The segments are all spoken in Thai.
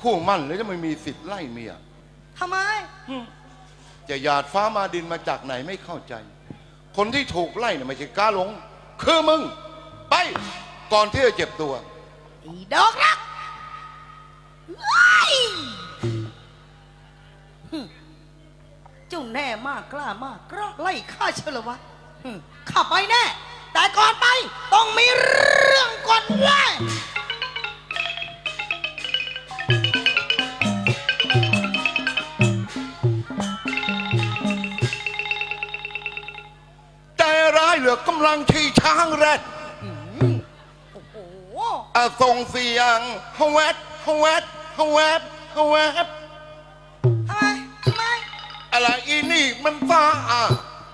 คู่มั่นหรือจะไม่มีสิทธิ์ไล่เมียทำไม จะหยาดฟ้ามาดินมาจากไหนไม่เข้าใจ คนที่ถูกไล่เนี่ยไม่ใช่กาหลง คือมึง ไป ก่อนที่จะเจ็บตัวอีดอกรักเฮ้ยหึเจ้าแน่มากกล้ามากกล้าไล่ข้าเชยวเหรอวะหึข้าไปแน่ แต่ก่อนไปต้องมีเรื่องก่อนเลยำลังขี่ช้างแรดโอ้โหอะส่งเสียงฮวดฮวดฮวดฮวดทำไมทำไมอะไรอีนี่มันฟ้าอะ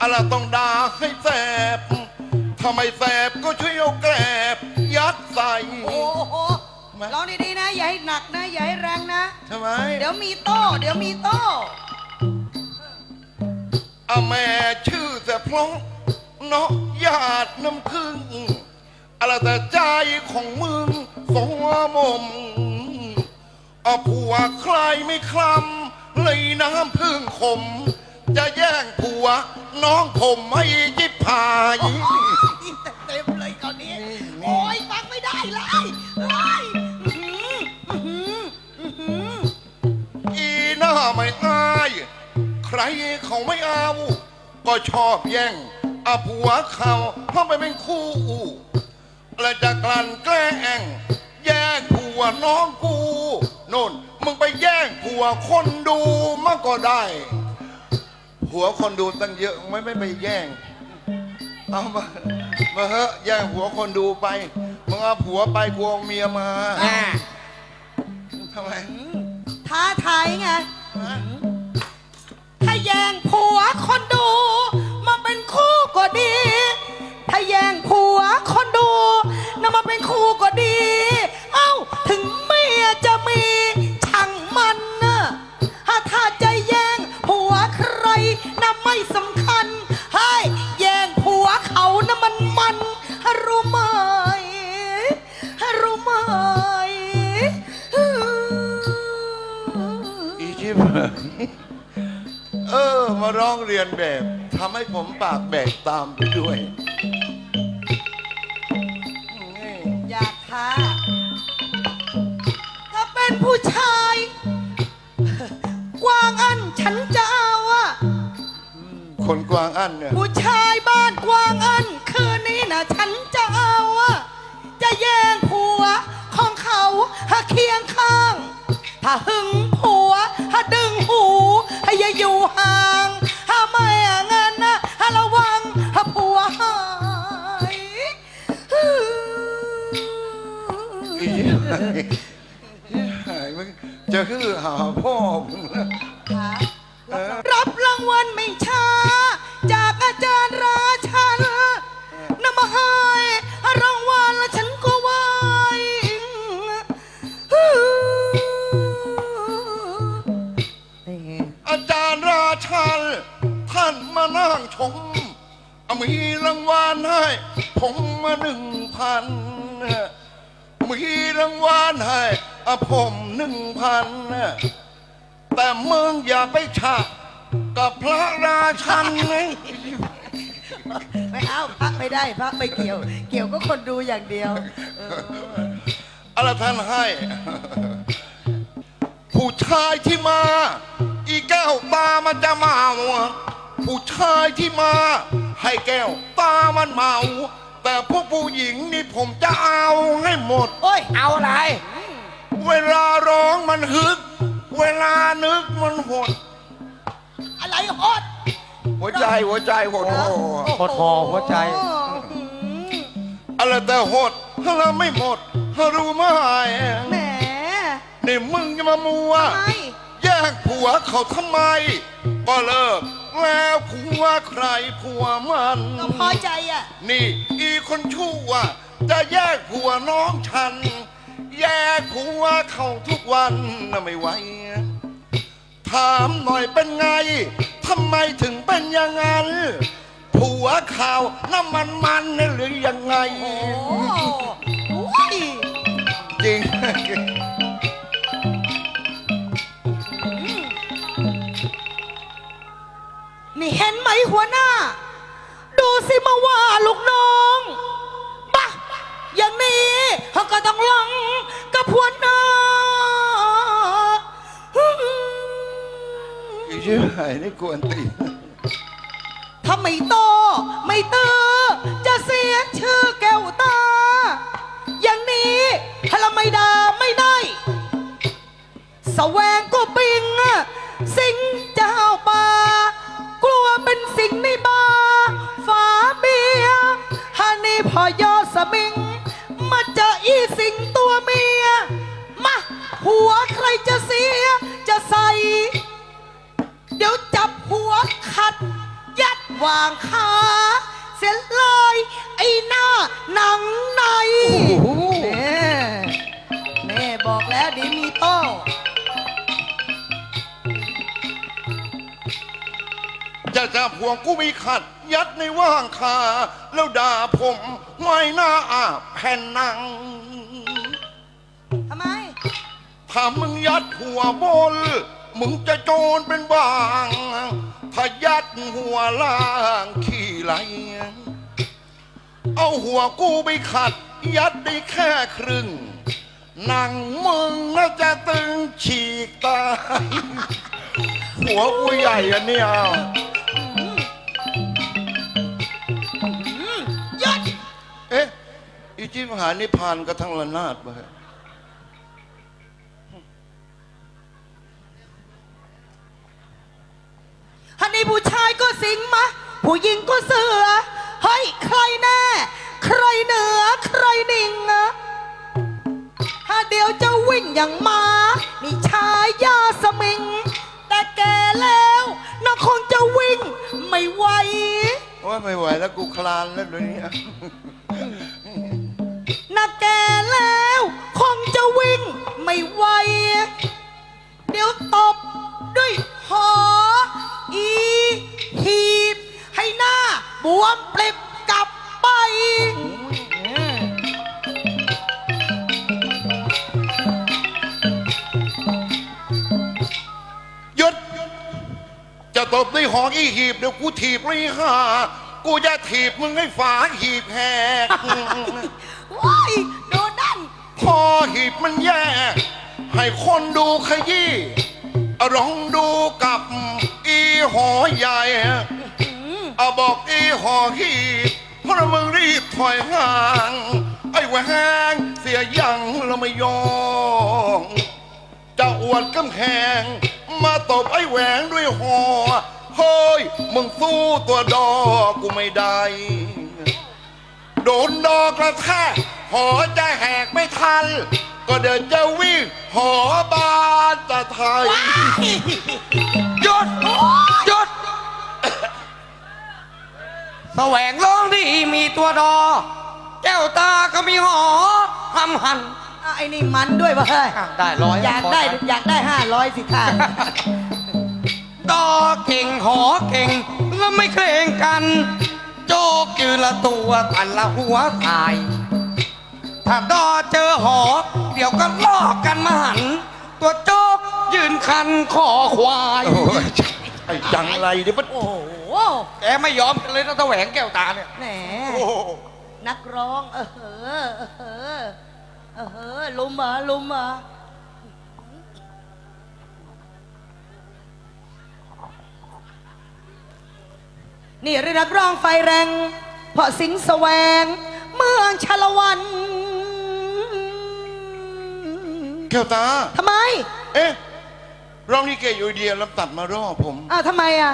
อะไรต้องด่าให้แสบถ้าไม่แสบก็ช่วยเอาแกลบยัดใส่ โอ้โหทำไมลองดีๆนะ อย่าให้หนักนะ อย่าให้แรงนะใช่ไหมเดี๋ยวมีโต้ เดี๋ยวมีโต้อะแม่ชื่อแต่เพราะ เนาะญาติน้ำพึ่งอะไรแต่ใจของมึงสงมมอะผัวใครไม่คลำเลยน้ำพึ่งขม จะแย่งผัวน้องผมไม่ยิบพายเต็มเลยตอนนี้ โอ้ยฟังไม่ได้เลยเลยอื้อหืออื้อหืออีหน้าไม่อาย ใครเขาไม่เอา ก็ชอบแย่ง อาผัวเขาเพราะไปเป็นคู่และจะกลั่นแกล้ง แย่งผัวน้องกูโน่นมึงไปแย่งผัวคนดูมันก็ได้ ผัวคนดูตั้งเยอะไม่ไม่ไปแย่งเอามามาเฮอะแย่งผัวคนดูไปมึงเอาผัวไปกวงเมียมาทำไมท้าทายไง ถ้าแย่งผัวคนดูมา เป็นคู่ก็ดี ถ้าแย่งผัวคนดูนำมาเป็นคู่ก็ดี เอ้า ถึงเมียจะมีช่างมันนะถ้าถ้าจะแย่งผัวใครน่ะไม่สำคัญ ให้แย่งผัวเขานะมันมันรู้ไหมรู้ไหมอีชิบเออมาร้องเรียนแบบ ทำให้ผมปากแบกตามไปด้วยนี่อยากท้าถ้าเป็นผู้ชาย กวางอันฉันจะเอาอะคนกวางอันเนี่ยผู้ชายบ้านกวางอันคืนนี้นะฉันจะเอาอะจะแย่งผัวของเขาหาเคียงข้าง ถ้าหึง คือหาพ่อมึงนะรับรางวัลไม่ช้า จากอาจารย์ราชันนำมาให้รางวัลแล้วฉันก็ไหวอาจารย์ราชันท่านมานั่งชมมีรางวัลให้ ผมมาหนึ่งพันมีรางวัลให้อผม นึ่งพันแต่มึงอย่าไปฉะกับพระราชันไงไม่เอาพักไม่ได้พักไม่เกี่ยว เกี่ยวก็คนดูอย่างเดียวเอออะไรท่านให้ ผู้ชายที่มา อีแก้วตามันจะเมาผู้ชายที่มา ให้แก้วตามันเมาแต่พวกผู้หญิงนี่ผมจะเอาให้หมด โอ้ย เอาอะไร เวลาร้องมันฮึก เวลานึกมันหด อะไรฮอตหัวใจหัวใจหดโอ้โคตรพอหัวใจ อะไรแต่หดถ้าเราไม่หมดรู้ไหมแหมนี่มึงจะมามัวทำไมแย่งผัวเขาทำไม ก็เลิกแล้วผัวใครผัวมันก็พอใจอะ นี่อีคนชั่วจะแยกผัวน้องฉัน แย่ผัวเขาทุกวันนะไม่ไหว ถามหน่อยเป็นไง ทำไมถึงเป็นอย่างนั้น ผัวข่าวน้ำมันมันนหรือยังไง โอ้โหจริง นี่เห็นไหมหัวหน้า ดูสิมาว่าลูกน้องบ้าอย่างนี้ เขาก็ต้องลองกับหัวหน้าอีชื่อหายนี่กวนตีนถ้าไม่โตไม่เตอจะเสียชื่อแก้วตา อย่างนี้ถ้าเราไม่ด่าไม่ได้สแสวงก็ปิงอะ วางขาเสียเลยไอ้หน้าหนังในแน่แน่บอกแล้วเดียวมีโต้จะจับหัวกูมีขัด ยัดในว่างคา แล้วด่าผมไม่น่าอาแผ่นหนัง ทำไม ถ้ามึงยัดหัวบน มึงจะโจรเป็นบาง ถ้ายัดหัวล่างขี้ไหล เอาหัวกูไปขัด ยัดได้แค่ครึ่ง หนังมึงน่าจะตึงฉีกตาย หัวกูใหญ่อันเนี้ยหยุด เอ๊ะ อีจิมหานิพานกระทั่งระนาดไป ผู้ชายก็สิงมาผู้หญิงก็เสือ เฮ้ย ใครแน่ ใครเหนือ ใครนิ่งอะถ้าเดี๋ยวจะวิ่งอย่างมานี่ชายยาสมิง แต่แกแล้วน่าคงจะวิ่งไม่ไหวว่าไม่ไหวแล้วกูคลานแล้วเดี๋ยวนี้ น่าแกแล้วคงจะวิ่งไม่ไหว เดี๋ยวตบด้วย ดี๋ยวกูถีบรีห้ากูจะถีบมึงให้ฝาหีบแหก ว้ายโดนนั่น พอหีบมันแย่ ให้คนดูขยี้ลองดูกับอีหอใหญ่เอาบอกอีหอหีบเพราะมึงรีบถอยห่าง ไอ้แหวงเสียยังเราไม่ยอมจะอวดกำแพง มาตบไอ้แหวงด้วยหอ เฮ้ยมึงสู้ตัวดอกูไม่ได้ โดนดอกกระแทกหอจะแหกไม่ทัน ก็เดินจะวิ่งหอบานตะไทยหยุดหยุดแสวงร้องดีมีตัวดอ แก้วตาก็มีหอหำหันอะไอ้นี่มันด้วยวะเฮ้ยอะได้ร้อยอยากได้ขออยากได้ห้าร้อยสิค่ะ ดอเก่งหอเก่งแล้วไม่เกรงกัน โจกยืนละตัวตันละหัวตาย ถ้าดอเจอหอเดี๋ยวก็ลอกกันมาหัน ตัวโจกยืนคันคอควายโอ้ยไอ้จังไรเดี๋ยวมันโอ้โหแกไม่ยอมกันเลยนะแสวงแก้วตาเนี่ย แหมโอ้โหนักร้อง เออเออเออเออเออเออลุมเหรอลุมเหรอ นี่เรียกนักร้องไฟแรง เพราะสิงแสวง เมืองชาละวัน แก้วตา ทำไม เอ๊ะร้องนี่เกอยู่เดียวแล้วตัดมารอบผม อ้าวทำไมอะ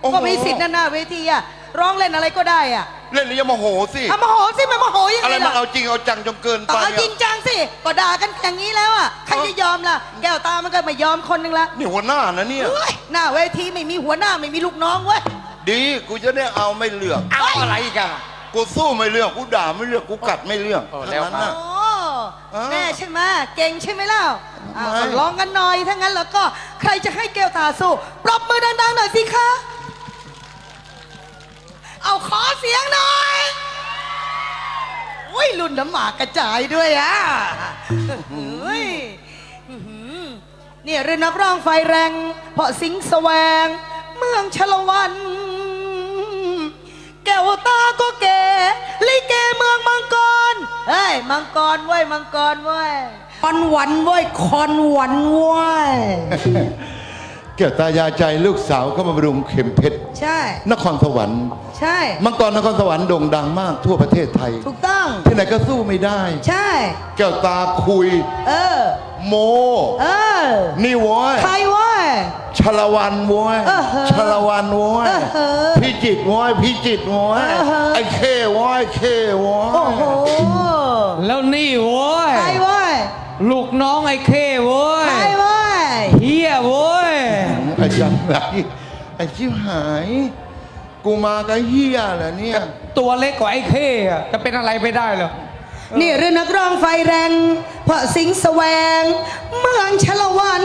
โอ้โห ก็มีสิทธิ์นั่นหน้าเวทีอะ ร้องเล่นอะไรก็ได้อะเล่นแล้วอยังมาโหสิอะโมโหสิมันโมโหยังอะไรไงมันล่ะเอาจริงเอาจังจนเกินต่ไปอเอาจริงอะ จังสิ ก็ด่ากันอย่างนี้แล้วอะ ใครจะยอมล่ะ แก้วตามันก็ไม่ยอมคนหนึงละนี่หัวหน้านะเนี่ย เฮ้ยหน้าเวทีไม่มีหัวหน้าไม่มีลูกน้องเว้ย ดีกูจะได้เอาไม่เลือก เอาอะไรอีกัน กูสู้ไม่เลือกกูด่าไม่เลือกกูกัดไม่เลือกโอ้แล้วเท่านั้นโอ้น่ะแน่ใช่ไหมเก่งใช่ไหมเล่าอะไม่ ก็ลองกันหน่อยถ้างั้นแล้วก็ใครจะให้แก้วตาสู้ปรบมือดังๆหน่อยสิคะ เอาขอเสียงหน่อยอุ้ยรุ่นน้ำหมากกระจายด้วยอะเฮ้ยอื้อหือเนี่ยเรื่องนักร้องไฟแรง เพราะสิงห์แสวง เมืองชลวัน มังกรเว้ย มังกรเว้ย คอนหวันเว้ยคอนหวันเว้ยแก้วตายาใจลูกสาวเข้ามาบรุมเข็มเพชรใช่ นครสวรรค์ใช่ มังกรนครสวรรค์โด่งดังมากทั่วประเทศไทย ถูกต้อง ที่ไหนก็สู้ไม่ได้ ใช่ แก้วตาคุย เออ โม เออ นี่โว้ยใครเว้ยชลวันโว้ยเออเหอะชลวันโว้ยเออเหอะพิจิตรโว้ยพิจิตรโว้ยเออเหอะ ไอ้เคโว้ยเคโว้ย โอ้โห แล้วนี่โว้ย ใครเว้ยลูกน้องไอ้เข้โว้ยใครเว้ยเฮียโว้ย ไอ้จังไรไอ้ชิบหาย กูมากับเฮียเหรอเนี่ย ตัวเล็กกว่าไอ้เข้อะจะเป็นอะไรไปได้เหรอ นี่เรือนักร้องไฟแรงเพราะสิงห์แสวง เมืองชลวัน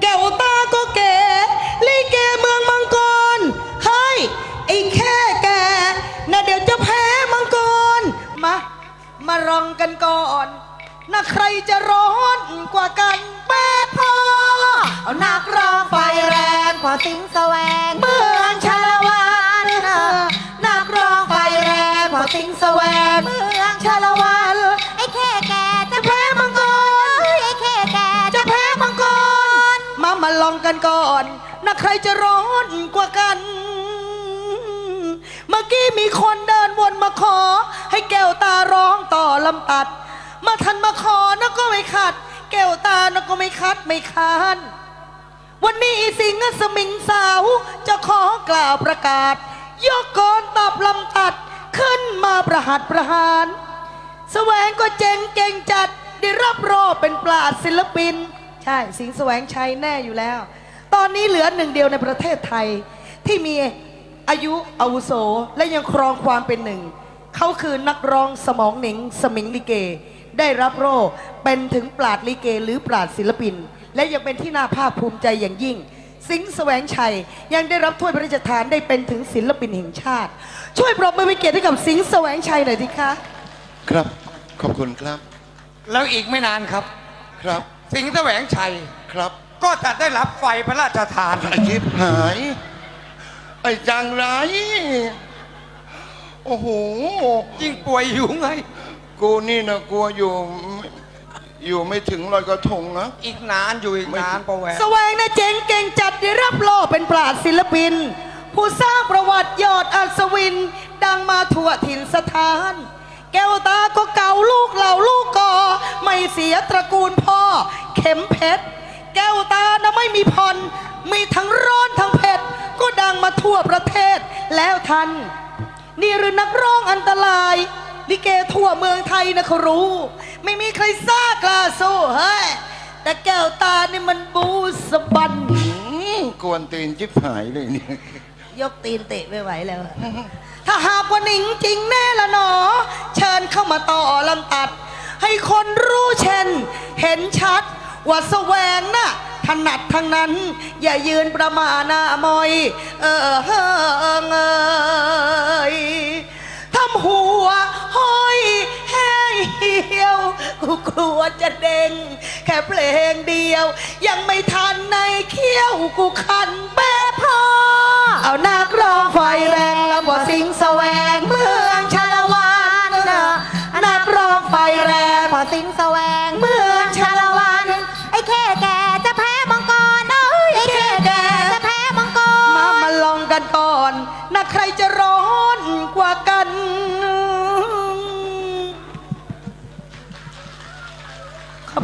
แก้วตาก็แก่ลิเกเมืองมังก มาลองกันก่อนนะใครจะร้อนกว่ากันแม่พ่อเอานักร้องไฟแรงพอสิงแสวงเมืองชาละวันนักร้องไฟแรงพอสิงแสวงเมืองชาละวันไอ้แค่แกจะแพ้มังกรไอ้แค่แกจะแพ้มังกรมามาลองกันก่อนนะใครจะร้อนกว่ากัน เมื่อกี้มีคนเดินวนมาขอ ให้แก้วตาร้องต่อลำตัด มาทันมาขอนะก็ไม่ขัด แก้วตานะก็ไม่คัดไม่ค้านวันนี้สิงห์สมิงสาวจะขอกล่าวประกาศ ยกกรตอบลำตัดขึ้นมาประหัตประหาร แสวงก็เจ๋งเก่งจัดได้รับโรเป็นปราดศิลปิน ใช่สิงห์แสวงชัยแน่อยู่แล้ว ตอนนี้เหลือหนึ่งเดียวในประเทศไทยที่มี อายุอาวุโสและยังครองความเป็นหนึ่ง เขาคือนักร้องสมองหนิงสมิงลิเก ได้รับโรเป็นถึงปราดลิเกหรือปราดศิลปิน และยังเป็นที่น่าภาคภูมิใจอย่างยิ่ง สิงห์แสวงชัยยังได้รับถ้วยพระราชทานได้เป็นถึงศิลปินแห่งชาติ ช่วยปรบมือเป็นเกียรติให้กับสิงห์แสวงชัยหน่อยสิคะครับ ขอบคุณครับ แล้วอีกไม่นานครับ ครับ สิงห์แสวงชัยครับ ก็จะได้รับไฟพระราชทานไอ้ชิบหาย ไอ้จังไร โอ้โห ยิ่งป่วยอยู่ไง กูนี่นะกลัวอยู่ไม่อยู่ไม่ถึงลอยกระทงนะ อีกนานอยู่อีกนานประแหวงแสวงนะเจ๋งเก่งจัดได้รับโล่เป็นปราดศิลปิน ผู้สร้างประวัติยอดอัศวิน ดังมาทั่วถิ่นสถาน แก้วตาก็เก่าลูกเหล่าลูกกอ ไม่เสียตระกูลพ่อ เข็มเพชร แก้วตานะไม่มีผ่อนมีทั้งร้อนทั้งเผ็ด ก็ดังมาทั่วประเทศแล้วทัน นี่หรือนักร้องอันตราย ลิเกทั่วเมืองไทยนะเขารู้ ไม่มีใครซ่ากล้าสู้เฮ้ยแต่แก้วตานี่มันบูสะบันอืมกวนตีนชิบหายเลยเนี่ย ยกตีนเตะไม่ไหวแล้วอะถ้าหากว่าหนิงจริงแน่ละหนอ เชิญเข้ามาต่อลำตัด ให้คนรู้เช่น เห็นชัดว่าแสวงน่ะ ถนัดทั้งนั้น อย่ายืนประมาหน้ามอย เออเฮงเอยทำหัวห้อยแห้งเหี่ยวกูกลัวจะเด้งแค่เพลงเดียว ยังไม่ทันในเขี้ยวกูคันแม่พอเอานักร้องไฟแรงแล้วบ่สิงแสวงเมืองชาละวันนักร้องไฟแรงพอสิงแสวง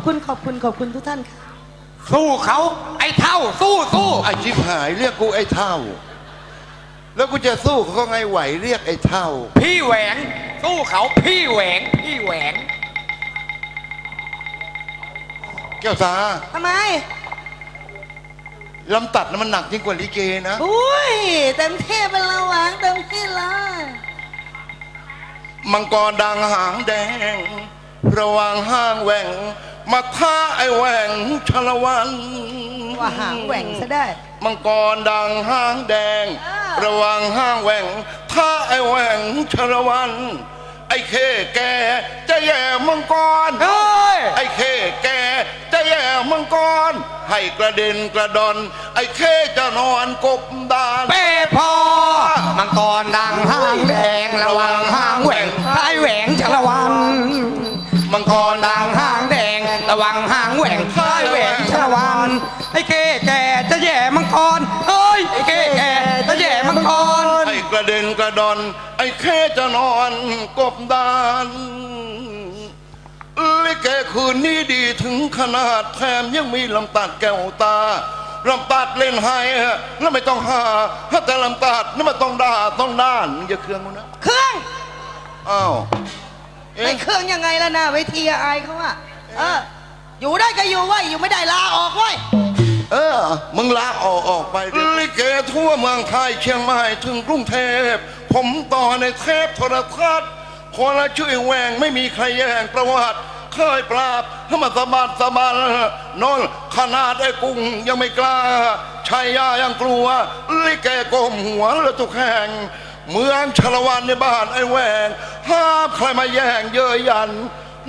คุณขอบคุณขอบคุณทุกท่านค่ะ สู้เขาไอ้เท่า สู้สู้ไอ้ชิบหายเรียกกูไอ้เท่า แล้วกูจะสู้เขาไงไหวเรียกไอ้เท่า พี่แหวง สู้เขาพี่แหวง พี่แหวง แก้วตาทำไม ลำตัดน่ะมันหนักยิ่งกว่าลิเกนะ อุ้ยเต็มที่เป็นระหว่างเต็มที่เลยมังกรดังหางแดง ระหวังห้างแหว่ง มาท่าไอ้แหว่งชลวัน ว่าหางแหว่งซะได้ มังกรดังห้างแดงอ่าระหวังห้างแหว่งท่าไอ้แหว่งชลวัน ไอ้เคแกจะแย่มังกร เฮ้ย ไอ้เคแกจะแย่มังกร ให้กระเด็นกระดอน ไอ้เคจะนอนกบดาน เป้พอ มังกรดังห้างแดงระวัง ระเด็นกระดอน ไอ้เคจะนอนกบดานลิเกคืนนี้ดีถึงขนาดแถมยังมีลำตัดแก้วตาลำตัดเล่นไห้แล้วไม่ต้องหาถ้าแต่ลำตัดนั่นมันต้องด่าต้องด้านมึงอย่าเครื่องมึงนะเครื่องอ้าวไอ้เอ๊ะเครื่องยังไงล่ะนะเวทีอายเขาอะเออ อยู่ได้ก็อยู่ไว้ยอยู่ไม่ได้ลาออกไว้ยเออ มึงลาออกออกไปลิเกทั่วเมืองไทยเชียงใหม่ถึงกรุงเทพ ผมต่อในเทปโทรทัศน์คนละชื่อแหวงไม่มีใครแย่งประวัติเคยปราบให้มาสบัดสบันโนนขนาดไอ้กุ้งยังไม่กล้าชายยายังกลัว ลิเกกลมหัวแล้วทุกแห่ง เมืองชลวันในบ้านไอ้แหวงห้ามใครมาแย่งเยอะยัน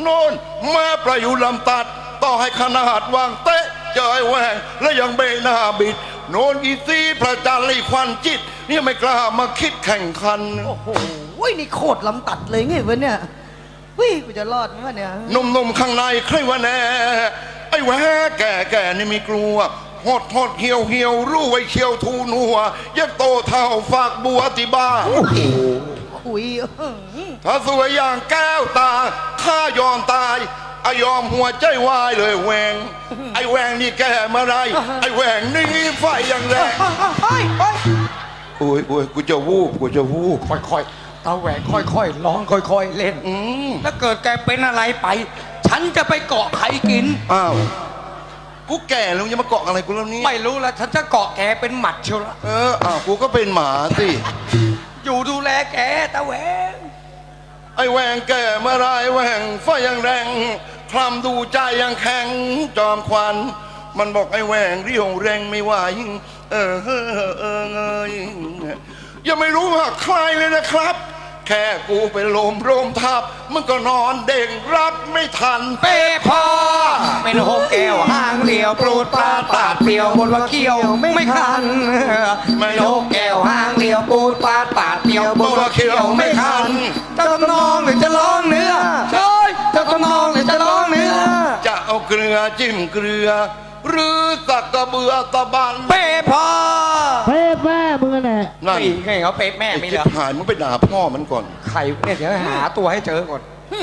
โน่นแม่ประยุลำตัด ต่อให้ขนาดวางเตะเจอไอ้แหวงและยังเบหน้าบิด โน่นอีซีพระจันทร์ลีควันจิตนี่ไม่กล้ามาคิดแข่งขัน โอ้โหนี่โคตรลำตัดเลยไงวะเนี่ยวิกูจะรอดไหมวะเนี่ยหนุ่มๆข้างในใครว่าแน่ ไอ้แหวแก่แก่ๆนี่ไม่กลัวหดหดเหี่ยวเหี่ยวรู้ไว้เขียวทูนัวยังโตเท่าฝากบัวติบ้าคุยอื้อหือถ้าสวยอย่างแก้วตาข้ายอมตาย อายอมหัวใจวายเลยแหวง ไอ้แหวงนี่แก่เมื่อไรไอ้แหวงนี่ไฟอย่างแรงเฮ้ยเฮ้ยโอ้ยโอ้ยกูจะวูบกูจะวูบค่อยๆตาแหวงค่อยๆร้องค่อยๆเล่น อืมถ้าเกิดแกเป็นอะไรไป ฉันจะไปเกาะใครกิน อ้าวกูแก่แล้วยังมาเกาะอะไรกูแล้วนี่ไม่รู้แล้วฉันจะเกาะแกเป็นหมัดเชียวละเอออ้าวกูก็เป็นหมาสิอยู่ดูแลแกตาแหวง ไอ้แหวงแก่เมื่อไรแหวงไฟยังแรงคลำดูใจยังแข็งจอมควัน มันบอกไอ้แหวงเรี่ยวแรงไม่ไหวเออเออเออเอออยยังไม่รู้ว่าใครเลยนะครับ แค่กูเป็นลมโรมทับ มันก็นอนเด้งรับไม่ทันเป้พอเป็นหกแก้วห้างเหลียวปรูดปลาตาดเปรียวบนว่าเขี้ยวไม่คันไม่หกแก้วห้างเหลียวปรูดปลาตาดเปรียวบนว่าเขี้ยวไม่คันจะทำนองหรือจะร้องเนื้อเฮ้ยจะทำนองหรือจะร้องเนื้อจะเอาเกลือจิ้มเกลือ หรือสักกระเบือตะบันเป้พอเพ่แม่มึง น่ะนั่นนี่ไงเขาเป๊ะแม่ไอ้ไม่ชิเหรบอหายมึงไปด่าพ่อมันก่อนใครเนี่ยเดี๋ยวหาตัวให้เจอก่อนหึ